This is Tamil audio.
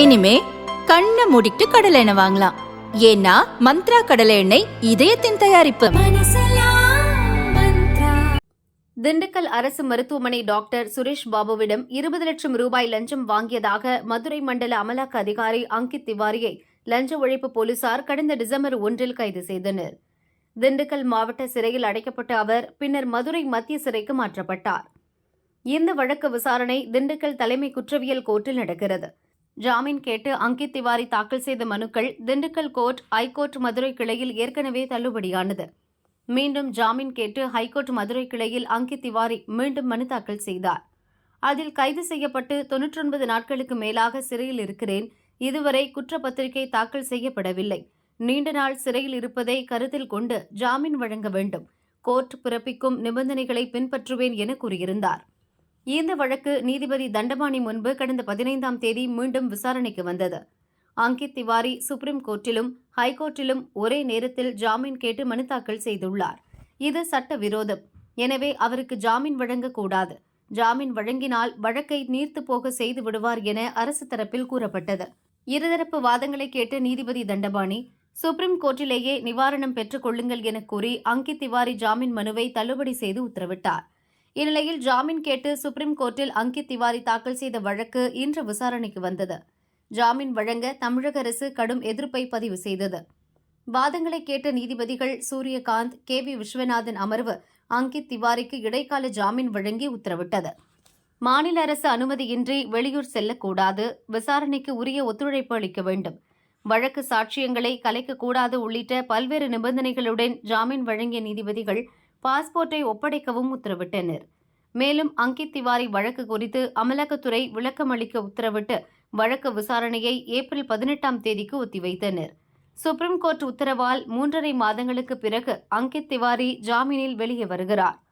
இனிமே கண்ணை மூடிட்டு கடலை எண்ணெய் வாங்கலாம். ஏன்னா மந்த்ரா கடலை எண்ணெய் இதயத்தின் தயாரிப்பு. திண்டுக்கல் அரசு மருத்துவமனை டாக்டர் சுரேஷ் பாபுவிடம் இருபது லட்சம் ரூபாய் லஞ்சம் வாங்கியதாக மதுரை மண்டல அமலாக்க அதிகாரி அங்கித் திவாரியை லஞ்ச ஒழிப்பு போலீசார் கடந்த டிசம்பர் ஒன்றில் கைது செய்தனர். திண்டுக்கல் மாவட்ட சிறையில் அடைக்கப்பட்ட அவர் பின்னர் மதுரை மத்திய சிறைக்கு மாற்றப்பட்டார். இந்த வழக்கு விசாரணை திண்டுக்கல் தலைமை குற்றவியல் கோர்ட்டில் நடக்கிறது. ஜாமீன் கேட்டு அங்கித் திவாரி தாக்கல் செய்த மனுக்கள் திண்டுக்கல் கோர்ட் ஐகோர்ட் மதுரை கிளையில் ஏற்கனவே தள்ளுபடியானது. மீண்டும் ஜாமீன் கேட்டு ஹைகோர்ட் மதுரை கிளையில் அங்கித் திவாரி மீண்டும் மனு தாக்கல் செய்தார். அதில் கைது செய்யப்பட்டு தொன்னூற்றொன்பது நாட்களுக்கு மேலாக சிறையில் இருக்கிறேன். இதுவரை குற்றப்பத்திரிகை தாக்கல் செய்யப்படவில்லை. நீண்ட நாள் சிறையில் இருப்பதை கருத்தில் கொண்டு ஜாமீன் வழங்க வேண்டும். கோர்ட் பிறப்பிக்கும் நிபந்தனைகளை பின்பற்றுவேன் என கூறியிருந்தார். இந்த வழக்கு நீதிபதி தண்டபாணி முன்பு கடந்த பதினைந்தாம் தேதி மீண்டும் விசாரணைக்கு வந்தது. அங்கித் திவாரி சுப்ரீம் கோர்ட்டிலும் ஹைகோர்ட்டிலும் ஒரே நேரத்தில் ஜாமீன் கேட்டு மனு தாக்கல் செய்துள்ளார். இது சட்ட விரோதம். எனவே அவருக்கு ஜாமீன் வழங்கக்கூடாது ஜாமீன் வழங்கினால் வழக்கை நீர்த்து போக செய்து விடுவார் என அரசு தரப்பில் கூறப்பட்டது. இருதரப்பு வாதங்களை கேட்ட நீதிபதி தண்டபாணி சுப்ரீம் கோர்ட்டிலேயே நிவாரணம் பெற்றுக் கொள்ளுங்கள் என கூறி அங்கித் திவாரி ஜாமீன் மனுவை தள்ளுபடி செய்து உத்தரவிட்டார். இந்நிலையில் ஜாமீன் கேட்டு சுப்ரீம் கோர்ட்டில் அங்கித் திவாரி தாக்கல் செய்த வழக்கு இன்று விசாரணைக்கு வந்தது. ஜாமீன் வழங்க தமிழக அரசு கடும் எதிர்ப்பை பதிவு செய்தது. வாதங்களை கேட்ட நீதிபதிகள் சூரியகாந்த் கே. வி. விஸ்வநாதன் அமர்வு அங்கித் திவாரிக்கு இடைக்கால ஜாமீன் வழங்கி உத்தரவிட்டது. மாநில அரசு அனுமதியின்றி வெளியூர் செல்லக்கூடாது விசாரணைக்கு உரிய ஒத்துழைப்பு அளிக்க வேண்டும். வழக்கு சாட்சியங்களை கலைக்கக்கூடாது உள்ளிட்ட பல்வேறு நிபந்தனைகளுடன் ஜாமீன் வழங்கிய நீதிபதிகள் பாஸ்போர்ட்டை ஒப்படைக்கவும் உத்தரவிட்டனர். மேலும் அங்கித் திவாரி வழக்கு குறித்து அமலாக்கத்துறை விளக்கம் அளிக்க உத்தரவிட்டு வழக்கு விசாரணையை ஏப்ரல் பதினெட்டாம் தேதிக்கு ஒத்திவைத்தனர். சுப்ரீம் கோர்ட் உத்தரவால் மூன்றரை மாதங்களுக்கு பிறகு அங்கித் திவாரி ஜாமீனில் வெளியே வருகிறார்.